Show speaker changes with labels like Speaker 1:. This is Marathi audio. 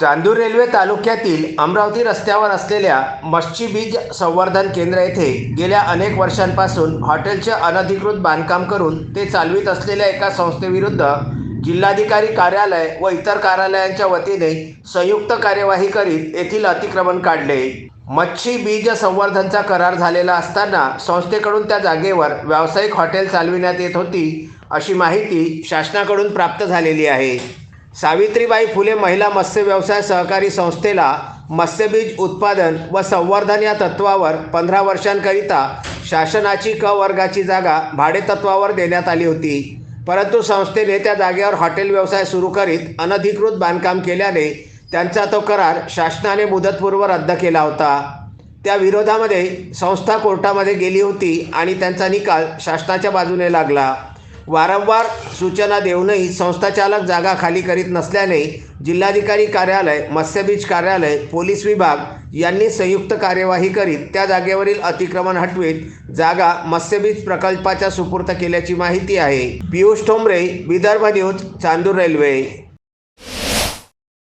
Speaker 1: चांदूर रेल्वे तालुक्यातील अमरावती रस्त्यावर असलेल्या मच्छी बीज संवर्धन केंद्र येथे गेल्या अनेक वर्षांपासून हॉटेलचे अनधिकृत बांधकाम करून ते चालवित असलेल्या एका संस्थेविरुद्ध जिल्हाधिकारी कार्यालय व इतर कार्यालयांच्या वतीने संयुक्त कार्यवाही करीत येथील अतिक्रमण काढले. मच्छी बीज संवर्धनचा करार झालेला असताना संस्थेकडून त्या जागेवर व्यावसायिक हॉटेल चालविण्यात येत होती अशी माहिती शासनाकडून प्राप्त झालेली आहे. सावित्रीबाई फुले महिला मत्स्य व्यवसाय सहकारी संस्थेला मत्स्यबीज उत्पादन व संवर्धन या तत्वावर पंधरा वर्षांकरिता शासनाची क वर्गाची जागा भाडेतत्वावर देण्यात आली होती. परंतु संस्थेने त्या जागेवर हॉटेल व्यवसाय सुरू करीत अनधिकृत बांधकाम केल्याने त्यांचा तो करार शासनाने मुदतपूर्व रद्द केला होता. त्या विरोधामध्ये संस्था कोर्टामध्ये गेली होती आणि त्यांचा निकाल शासनाच्या बाजूने लागला. वारंवार सूचना देऊनही संस्थाचालक जागा खाली करीत नसल्याने जिल्हाधिकारी कार्यालय मत्स्यबीज कार्यालय पोलीस विभाग यांनी संयुक्त कार्यवाही करीत त्या जागेवरील अतिक्रमण हटवीत जागा मत्स्यबीज प्रकल्पाच्या सुपूर्त केल्याची माहिती आहे. Piyush Thombare Vidarbha news Chandur Railway.